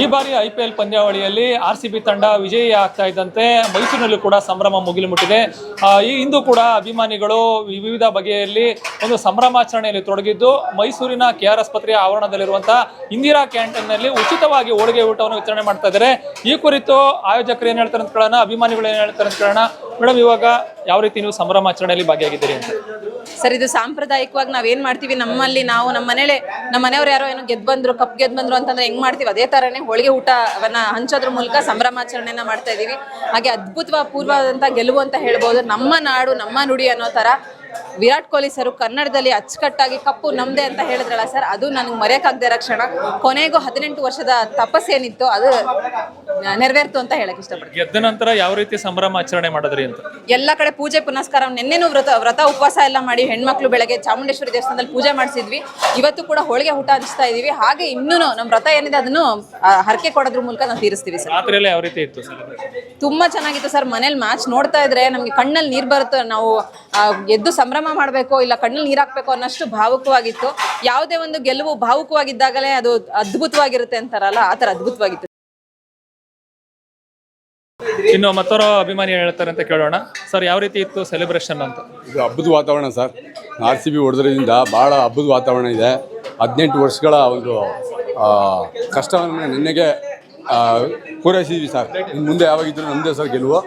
ಈ ಬಾರಿ I P L ಪಂದ್ಯಾವಳಿಯಲ್ಲಿ ಆರ್ ಸಿ ಬಿ ತಂಡ ವಿಜಯಿ ಆಗ್ತಾ ಇದ್ದಂತೆ ಮೈಸೂರಿನಲ್ಲೂ ಕೂಡ ಸಂಭ್ರಮ ಮುಗಿಲು ಮುಟ್ಟಿದೆ ಈ ಇಂದು ಕೂಡ ಅಭಿಮಾನಿಗಳು ವಿವಿಧ ಬಗೆಯಲ್ಲಿ ಒಂದು ಸಂಭ್ರಮಾಚರಣೆಯಲ್ಲಿ ತೊಡಗಿದ್ದು ಮೈಸೂರಿನ ಕೆ ಆರ್ ಆಸ್ಪತ್ರೆಯ ಆವರಣದಲ್ಲಿರುವಂತಹ ಇಂದಿರಾ ಕ್ಯಾಂಟೀನ್ನಲ್ಲಿ ಉಚಿತವಾಗಿ ಹೋಳಿಗೆ ಊಟವನ್ನು ವಿತರಣೆ ಮಾಡ್ತಾ ಇದ್ದಾರೆ. ಈ ಕುರಿತು ಆಯೋಜಕರು ಏನು ಹೇಳ್ತಾರೆ ಅಂತ ಕೇಳೋಣ, ಅಭಿಮಾನಿಗಳು ಏನು ಹೇಳ್ತಾರೆ ಅಂತ ಕೇಳೋಣ. ಮೇಡಮ್, ಇವಾಗ ಯಾವ ರೀತಿ ನೀವು ಸಂಭ್ರಮ ಸಂಭ್ರಮಾಚರಣೆಯಲ್ಲಿ ಭಾಗಿಯಾಗಿದ್ದೀರಿ ಅಂತ? ಸರ್, ಇದು ಸಾಂಪ್ರದಾಯಿಕವಾಗಿ ನಾವೇನ್ ಮಾಡ್ತೀವಿ? ನಮ್ಮಲ್ಲಿ ನಾವು ನಮ್ಮ ಮನೇಲೆ ನಮ್ಮ ಮನೆಯವ್ರು ಯಾರೋ ಏನೋ ಗೆದ್ ಬಂದ್ರು, ಕಪ್ ಗೆದ್ ಬಂದ್ರು ಅಂತಂದ್ರೆ ಹೆಂಗ್ ಮಾಡ್ತೀವಿ? ಅದೇ ತರನೇ ಹೋಳಿಗೆ ಊಟವನ್ನ ಹಂಚೋದ್ರ ಮೂಲಕ ಸಂಭ್ರಮಾಚರಣೆನ ಮಾಡ್ತಾ ಇದೀವಿ ಹಾಗೆ ಅದ್ಭುತ ಪೂರ್ವದಂತ ಗೆಲುವು ಅಂತ ಹೇಳ್ಬೋದು. ನಮ್ಮ ನಾಡು, ನಮ್ಮ ನುಡಿ ಅನ್ನೋ ತರ ವಿರಾಟ್ ಕೊಹ್ಲಿ ಸರ್ ಕನ್ನಡದಲ್ಲಿ ಅಚ್ಚುಕಟ್ಟಾಗಿ ಕಪ್ಪು ನಮ್ದೆ ಅಂತ ಹೇಳಿದ್ರಲ್ಲ ಸರ್, ಅದು ನನಗೆ ಮರೆಯಕ್ಕಾಗದೆ ಇರೋ ಕೊನೆಗೂ ಹದಿನೆಂಟು ವರ್ಷದ ತಪಸ್ಸೇನಿತ್ತು ಅದು ನೆರವೇರ್ತು ಅಂತ ಹೇಳಕ್ ಇಷ್ಟಪಡ್ತೀನಿ. ಗೆದ್ದ ನಂತರ ಯಾವ ರೀತಿ ಸಂಭ್ರಮಾಚರಣೆ ಮಾಡಿದ್ರಿ ಅಂತ? ಎಲ್ಲ ಕಡೆ ಪೂಜೆ ಪುನಸ್ಕಾರ ನಿನ್ನೆನೂ ವ್ರತ ವ್ರತ ಉಪವಾಸ ಎಲ್ಲ ಮಾಡಿ ಹೆಣ್ಮಕ್ಳು ಬೆಳಗ್ಗೆ ಚಾಮುಂಡೇಶ್ವರಿ ದೇವಸ್ಥಾನದಲ್ಲಿ ಪೂಜೆ ಮಾಡಿಸಿದ್ವಿ. ಇವತ್ತು ಕೂಡ ಹೋಳಿಗೆ ಊಟ ಹಂಚ್ತಾ ಇದೀವಿ. ಹಾಗೆ ಇನ್ನೂ ನಮ್ಮ ವ್ರತ ಏನಿದೆ ಅದನ್ನು ಆ, ಹರಕೆ ಕೊಡೋದ್ರ ಮೂಲಕ ನಾವು ತೀರಿಸ್ತೀವಿ ಸರ್. ಯಾವ ರೀತಿ ಇತ್ತು ಸರ್ ತುಂಬಾ ಚೆನ್ನಾಗಿತ್ತು ಸರ್. ಮನೇಲಿ ಮ್ಯಾಚ್ ನೋಡ್ತಾ ಇದ್ರೆ ನಮ್ಗೆ ಕಣ್ಣಲ್ಲಿ ನೀರ್ ಬರುತ್ತೆ. ನಾವು ಆ, ಎದ್ದು ಸಂಭ್ರಮ ಮಾಡ್ಬೇಕು ಇಲ್ಲ ಕಣ್ಣಲ್ಲಿ ನೀರ್ ಹಾಕ್ಬೇಕು ಅನ್ನೋಷ್ಟು ಭಾವುಕವಾಗಿತ್ತು. ಯಾವುದೇ ಒಂದು ಗೆಲುವು ಭಾವುಕವಾಗಿದ್ದಾಗಲೇ ಅದು ಅದ್ಭುತವಾಗಿರುತ್ತೆ ಅಂತಾರಲ್ಲ ಆತರ ತರ ಅದ್ಭುತವಾಗಿತ್ತು. ಇನ್ನು ಮತ್ತೋರ ಅಭಿಮಾನಿ ಹೇಳ್ತಾರೆ ಅಂತ ಕೇಳೋಣ. ಸರ್ ಯಾವ ರೀತಿ ಇತ್ತು ಸೆಲೆಬ್ರೇಷನ್ ಅಂತ? ಇದು ಹಬ್ಬದ ವಾತಾವರಣ ಸರ್. ಆರ್ ಸಿ ಬಿ ಹೊಡೆದ್ರಿಂದ ಭಾಳ ಹಬ್ಬದ ವಾತಾವರಣ ಇದೆ. ಹದಿನೆಂಟು ವರ್ಷಗಳ ಒಂದು ಕಷ್ಟವನ್ನು ನಿನ್ನೆಗೆ ಆ, ಪೂರೈಸಿದ್ವಿ ಸರ್. ಇನ್ನು ಮುಂದೆ ಯಾವಾಗಿದ್ದರೂ ನಮ್ಮದೇ ಸರ್ ಗೆಲುವು.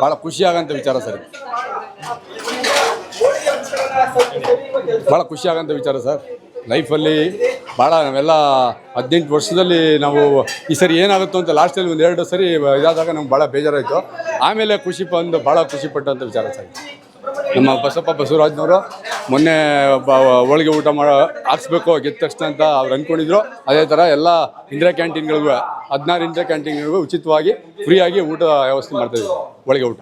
ಭಾಳ ಖುಷಿಯಾಗಂಥ ವಿಚಾರ ಸರ್. ಭಾಳ ಖುಷಿಯಾಗಂಥ ವಿಚಾರ ಸರ್. ಲೈಫಲ್ಲಿ ಭಾಳ ನಾವೆಲ್ಲ ಹದಿನೆಂಟು ವರ್ಷದಲ್ಲಿ ನಾವು ಈ ಸರಿ ಏನಾಗುತ್ತೋ ಅಂತ ಲಾಸ್ಟಲ್ಲಿ ಒಂದು ಎರಡು ಸರಿ ಇದಾದಾಗ ನಮ್ಗೆ ಭಾಳ ಬೇಜಾರಾಯಿತು. ಆಮೇಲೆ ಖುಷಿ ಬಂದು ಭಾಳ ಖುಷಿ ಪಟ್ಟಂಥ ವಿಚಾರ ಸರ್. ನಮ್ಮ ಬಸಪ್ಪ ಬಸವರಾಜ್ನವರು ಮೊನ್ನೆ ಬ ಹೋಳಿಗೆ ಊಟ ಮಾಡೋ ಹಾಕ್ಸ್ಬೇಕು, ಗೆದ್ದ ತಕ್ಷಣ ಅಂತ ಅವ್ರು ಅಂದ್ಕೊಂಡಿದ್ರು ಅದೇ ಥರ ಎಲ್ಲ ಇಂದಿರಾ ಕ್ಯಾಂಟೀನ್ಗಳಿಗೂ ಹದಿನಾರು ಇಂದಿರಾ ಕ್ಯಾಂಟೀನ್ಗಳಿಗೂ ಉಚಿತವಾಗಿ ಫ್ರೀಯಾಗಿ ಊಟ ವ್ಯವಸ್ಥೆ ಮಾಡ್ತಾಯಿದ್ವಿ ಹೋಳಿಗೆ ಊಟ.